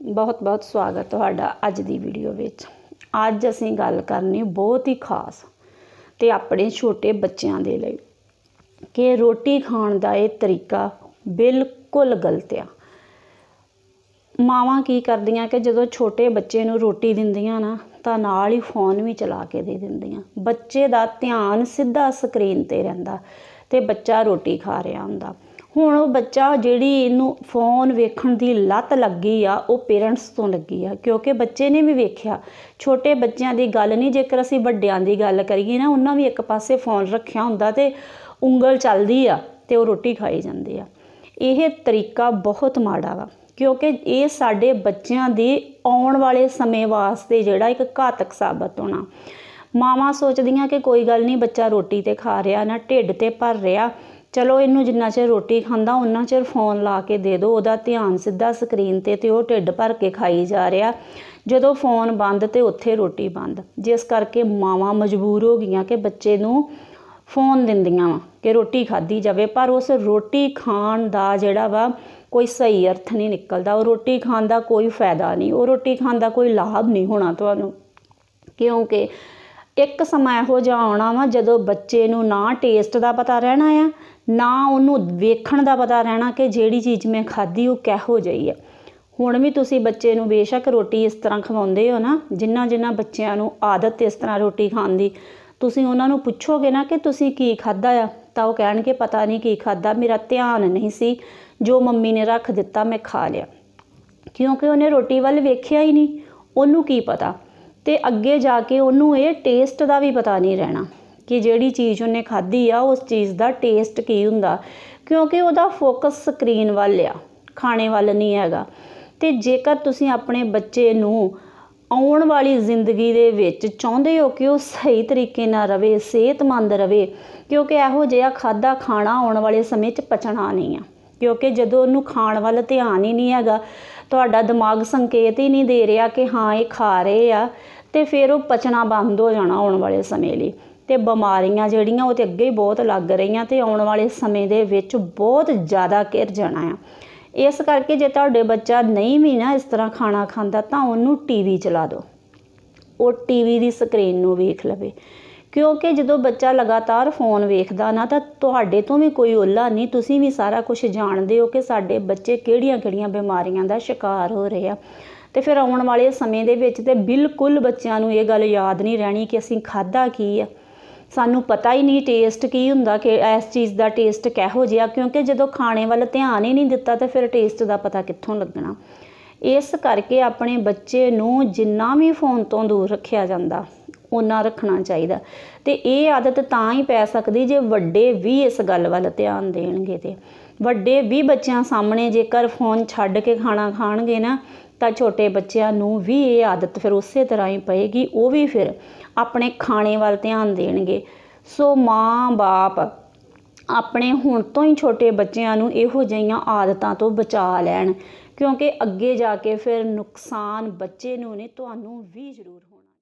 ਬਹੁਤ ਬਹੁਤ ਸਵਾਗਤ ਤੁਹਾਡਾ ਅੱਜ ਦੀ ਵੀਡੀਓ ਵਿੱਚ। ਅੱਜ ਅਸੀਂ ਗੱਲ ਕਰਨੀ ਬਹੁਤ ਹੀ ਖਾਸ ਤੇ ਆਪਣੇ ਛੋਟੇ ਬੱਚਿਆਂ ਦੇ ਲਈ ਕਿ ਰੋਟੀ ਖਾਣ ਦਾ ਇਹ ਤਰੀਕਾ ਬਿਲਕੁਲ ਗਲਤ ਆ। ਮਾਵਾਂ ਕੀ ਕਰਦੀਆਂ ਕਿ ਜਦੋਂ ਛੋਟੇ ਬੱਚੇ ਨੂੰ ਰੋਟੀ ਦਿੰਦੀਆਂ ਨਾ, ਤਾਂ ਨਾਲ ਹੀ ਫੋਨ ਵੀ ਚਲਾ ਕੇ ਦੇ ਦਿੰਦੀਆਂ। ਬੱਚੇ ਦਾ ਧਿਆਨ ਸਿੱਧਾ ਸਕਰੀਨ ਤੇ ਰਹਿੰਦਾ ਤੇ ਬੱਚਾ ਰੋਟੀ ਖਾ ਰਿਹਾ ਹੁੰਦਾ। ਹੁਣ ਉਹ ਬੱਚਾ ਜਿਹੜੀ ਇਹਨੂੰ ਫੋਨ ਵੇਖਣ ਦੀ ਲੱਤ ਲੱਗੀ ਆ, ਉਹ ਪੇਰੈਂਟਸ ਤੋਂ ਲੱਗੀ ਆ, ਕਿਉਂਕਿ ਬੱਚੇ ਨੇ ਵੀ ਵੇਖਿਆ। ਛੋਟੇ ਬੱਚਿਆਂ ਦੀ ਗੱਲ ਨਹੀਂ, ਜੇਕਰ ਅਸੀਂ ਵੱਡਿਆਂ ਦੀ ਗੱਲ ਕਰੀਏ ਨਾ, ਉਹਨਾਂ ਵੀ ਇੱਕ ਪਾਸੇ ਫੋਨ ਰੱਖਿਆ ਹੁੰਦਾ ਤੇ ਉਂਗਲ ਚੱਲਦੀ ਆ ਤੇ ਉਹ ਰੋਟੀ ਖਾਈ ਜਾਂਦੇ ਆ। ਇਹ ਤਰੀਕਾ ਬਹੁਤ ਮਾੜਾ ਵਾ, ਕਿਉਂਕਿ ਇਹ ਸਾਡੇ ਬੱਚਿਆਂ ਦੇ ਆਉਣ ਵਾਲੇ ਸਮੇਂ ਵਾਸਤੇ ਜਿਹੜਾ ਇੱਕ ਘਾਤਕ ਸਾਬਤ ਹੋਣਾ। ਮਾਵਾਂ ਸੋਚਦੀਆਂ ਕਿ ਕੋਈ ਗੱਲ ਨਹੀਂ, ਬੱਚਾ ਰੋਟੀ ਤੇ ਖਾ ਰਿਹਾ, ਨਾ ਢਿੱਡ ਤੇ ਭਰ ਰਿਹਾ ਚਲੋ ਇਹਨੂੰ ਜਿੰਨਾ ਚਿਰ ਰੋਟੀ ਖਾਂਦਾ ਉਹਨਾਂ ਚਿਰ ਫੋਨ ਲਾ ਕੇ ਦੇ ਦਿਓ, ਉਹਦਾ ਧਿਆਨ ਸਿੱਧਾ ਸਕਰੀਨ ਤੇ ਤੇ ਉਹ ਢਿੱਡ ਭਰ ਕੇ ਖਾਈ ਜਾ ਰਿਹਾ। ਜਦੋਂ ਫੋਨ ਬੰਦ ਤੇ ਉੱਥੇ ਰੋਟੀ ਬੰਦ। ਜਿਸ ਕਰਕੇ ਮਾਵਾਂ ਮਜਬੂਰ ਹੋ ਗਈਆਂ ਕਿ ਬੱਚੇ ਨੂੰ ਫੋਨ ਦਿੰਦੀਆਂ ਵਾ ਕਿ ਰੋਟੀ ਖਾਧੀ ਜਾਵੇ। ਪਰ ਉਸ ਰੋਟੀ ਖਾਣ ਦਾ ਜਿਹੜਾ ਵਾ ਕੋਈ ਸਹੀ ਅਰਥ ਨਹੀਂ ਨਿਕਲਦਾ। ਉਹ ਰੋਟੀ ਖਾਣ ਦਾ ਕੋਈ ਫਾਇਦਾ ਨਹੀਂ। ਉਹ ਰੋਟੀ ਖਾਣ ਦਾ ਕੋਈ ਲਾਭ ਨਹੀਂ ਹੋਣਾ ਤੁਹਾਨੂੰ। ਕਿਉਂਕਿ ਇੱਕ ਸਮਾਂ ਇਹੋ ਜਿਹਾ ਆਉਣਾ ਵਾ ਜਦੋਂ ਬੱਚੇ ਨੂੰ ਨਾ ਟੇਸਟ ਦਾ ਪਤਾ ਰਹਿਣਾ ਆ, ਨਾ ਉਹਨੂੰ ਵੇਖਣ ਦਾ ਪਤਾ ਰਹਿਣਾ ਕਿ ਜਿਹੜੀ ਚੀਜ਼ ਮੈਂ ਖਾਧੀ ਉਹ ਕਿਹੋ ਜਿਹੀ ਹੈ ਹੁਣ ਵੀ ਤੁਸੀਂ ਬੱਚੇ ਨੂੰ ਬੇਸ਼ੱਕ ਰੋਟੀ ਇਸ ਤਰ੍ਹਾਂ ਖਵਾਉਂਦੇ ਹੋ ਨਾ, ਜਿੰਨਾ ਜਿੰਨਾ ਬੱਚਿਆਂ ਨੂੰ ਆਦਤ ਇਸ ਤਰ੍ਹਾਂ ਰੋਟੀ ਖਾਣ ਦੀ, ਤੁਸੀਂ ਉਹਨਾਂ ਨੂੰ ਪੁੱਛੋਗੇ ਨਾ ਕਿ ਤੁਸੀਂ ਕੀ ਖਾਧਾ ਆ, ਤਾਂ ਉਹ ਕਹਿਣਗੇ ਪਤਾ ਨਹੀਂ ਕੀ ਖਾਧਾ, ਮੇਰਾ ਧਿਆਨ ਨਹੀਂ ਸੀ, ਜੋ ਮੰਮੀ ਨੇ ਰੱਖ ਦਿੱਤਾ ਮੈਂ ਖਾ ਲਿਆ। ਕਿਉਂਕਿ ਉਹਨੇ ਰੋਟੀ ਵੱਲ ਵੇਖਿਆ ਹੀ ਨਹੀਂ, ਉਹਨੂੰ ਕੀ ਪਤਾ। ਤੇ ਅੱਗੇ ਜਾ ਕੇ ਉਹਨੂੰ ਇਹ ਟੇਸਟ ਦਾ ਵੀ ਪਤਾ ਨਹੀਂ ਰਹਿਣਾ ਕਿ ਜਿਹੜੀ ਚੀਜ਼ ਉਹਨੇ ਖਾਧੀ ਆ, ਉਸ ਚੀਜ਼ ਦਾ ਟੇਸਟ ਕੀ ਹੁੰਦਾ। ਕਿਉਂਕਿ ਉਹਦਾ ਫੋਕਸ ਸਕਰੀਨ ਵੱਲ ਆ, ਖਾਣੇ ਵੱਲ ਨਹੀਂ ਹੈਗਾ। ਤੇ ਜੇਕਰ ਤੁਸੀਂ ਆਪਣੇ ਬੱਚੇ ਨੂੰ ਆਉਣ ਵਾਲੀ ਜ਼ਿੰਦਗੀ ਦੇ ਵਿੱਚ ਚਾਹੁੰਦੇ ਹੋ ਕਿ ਉਹ ਸਹੀ ਤਰੀਕੇ ਨਾਲ ਰਵੇ, ਸਿਹਤਮੰਦ ਰਵੇ, ਕਿਉਂਕਿ ਇਹੋ ਜਿਹਾ ਖਾਦਾ ਖਾਣਾ ਆਉਣ ਵਾਲੇ ਸਮੇਂ 'ਚ ਪਚਣਾ ਨਹੀਂ ਆ। ਕਿਉਂਕਿ ਜਦੋਂ ਉਹਨੂੰ ਖਾਣ ਵੱਲ ਧਿਆਨ ਹੀ ਨਹੀਂ ਹੈਗਾ, ਤੁਹਾਡਾ ਦਿਮਾਗ ਸੰਕੇਤ ਹੀ ਨਹੀਂ ਦੇ ਰਿਹਾ ਕਿ ਹਾਂ, ਇਹ ਖਾ ਰਹੇ ਆ। ਤੇ ਫਿਰ ਉਹ ਪਚਣਾ ਬੰਦ ਹੋ ਜਾਣਾ ਆਉਣ ਵਾਲੇ ਸਮੇਂ ਲਈ। ਤੇ ਬਿਮਾਰੀਆਂ ਜਿਹੜੀਆਂ ਉਹ ਤੇ ਅੱਗੇ ਹੀ ਬਹੁਤ ਲੱਗ ਰਹੀਆਂ ਤੇ ਆਉਣ ਵਾਲੇ ਸਮੇਂ ਦੇ ਵਿੱਚ ਬਹੁਤ ਜ਼ਿਆਦਾ ਘਿਰ ਜਾਣਾ ਆ। ਇਸ ਕਰਕੇ ਜੇ ਤੁਹਾਡੇ ਬੱਚਾ ਨਹੀਂ ਵੀ ਨਾ ਇਸ ਤਰ੍ਹਾਂ ਖਾਣਾ ਖਾਂਦਾ ਤਾਂ ਉਹਨੂੰ ਟੀਵੀ ਚਲਾ ਦਿਓ। ਉਹ ਟੀਵੀ ਦੀ ਸਕਰੀਨ ਨੂੰ ਵੇਖ ਲਵੇ। ਕਿਉਂਕਿ ਜਦੋਂ ਬੱਚਾ ਲਗਾਤਾਰ ਫੋਨ ਵੇਖਦਾ ਨਾ ਤਾਂ ਤੁਹਾਡੇ ਤੋਂ ਵੀ ਕੋਈ ਓਲਾ ਨਹੀਂ, ਤੁਸੀਂ ਵੀ ਸਾਰਾ ਕੁਝ ਜਾਣਦੇ ਹੋ ਕਿ ਸਾਡੇ ਬੱਚੇ ਕਿਹੜੀਆਂ-ਕਿਹੜੀਆਂ ਬਿਮਾਰੀਆਂ ਦਾ ਸ਼ਿਕਾਰ ਹੋ ਰਹੇ ਆ। ਤੇ ਫਿਰ ਆਉਣ ਵਾਲੇ ਸਮੇਂ ਦੇ ਵਿੱਚ ਤੇ ਬਿਲਕੁਲ ਬੱਚਿਆਂ ਨੂੰ ਇਹ ਗੱਲ ਯਾਦ ਨਹੀਂ ਰਹਿਣੀ ਕਿ ਅਸੀਂ ਖਾਦਾ ਕੀ ਆ। ਸਾਨੂੰ ਪਤਾ ਹੀ ਨਹੀਂ ਟੇਸਟ ਕੀ ਹੁੰਦਾ ਕਿ ਇਸ ਚੀਜ਼ ਦਾ ਟੇਸਟ ਕਿਹੋ ਜਿਹਾ, ਕਿਉਂਕਿ ਜਦੋਂ ਖਾਣੇ ਵੱਲ ਧਿਆਨ ਹੀ ਨਹੀਂ ਦਿੱਤਾ ਤਾਂ ਫਿਰ ਟੇਸਟ ਦਾ ਪਤਾ ਕਿੱਥੋਂ ਲੱਗਣਾ। ਇਸ ਕਰਕੇ ਆਪਣੇ ਬੱਚੇ ਨੂੰ ਜਿੰਨਾ ਵੀ ਫੋਨ ਤੋਂ ਦੂਰ ਰੱਖਿਆ ਜਾਂਦਾ ਉਹਨਾਂ ਰੱਖਣਾ ਚਾਹੀਦਾ। ਤੇ ਇਹ ਆਦਤ ਤਾਂ ਹੀ ਪੈ ਸਕਦੀ ਜੇ ਵੱਡੇ ਵੀ ਇਸ ਗੱਲ ਵੱਲ ਧਿਆਨ ਦੇਣਗੇ ਤੇ। ਵੱਡੇ ਵੀ ਬੱਚਿਆਂ ਸਾਹਮਣੇ ਜੇਕਰ ਫੋਨ ਛੱਡ ਕੇ ਖਾਣਾ ਖਾਣਗੇ ਨਾ ਤਾਂ ਛੋਟੇ ਬੱਚਿਆਂ ਨੂੰ ਵੀ ਇਹ ਆਦਤ ਫਿਰ ਉਸੇ ਤਰ੍ਹਾਂ ਹੀ ਪਏਗੀ, ਉਹ ਵੀ ਫਿਰ ਆਪਣੇ ਖਾਣੇ ਵੱਲ ਧਿਆਨ ਦੇਣਗੇ। ਸੋ ਮਾਂ ਬਾਪ ਆਪਣੇ ਹੁਣ ਤੋਂ ਹੀ ਛੋਟੇ ਬੱਚਿਆਂ ਨੂੰ ਇਹੋ ਜਿਹੀਆਂ ਆਦਤਾਂ ਤੋਂ ਬਚਾ ਲੈਣ, ਕਿਉਂਕਿ ਅੱਗੇ ਜਾ ਕੇ ਫਿਰ ਨੁਕਸਾਨ ਬੱਚੇ ਨੂੰ ਨਹੀਂ ਤੁਹਾਨੂੰ ਵੀ ਜ਼ਰੂਰ ਹੋਣਾ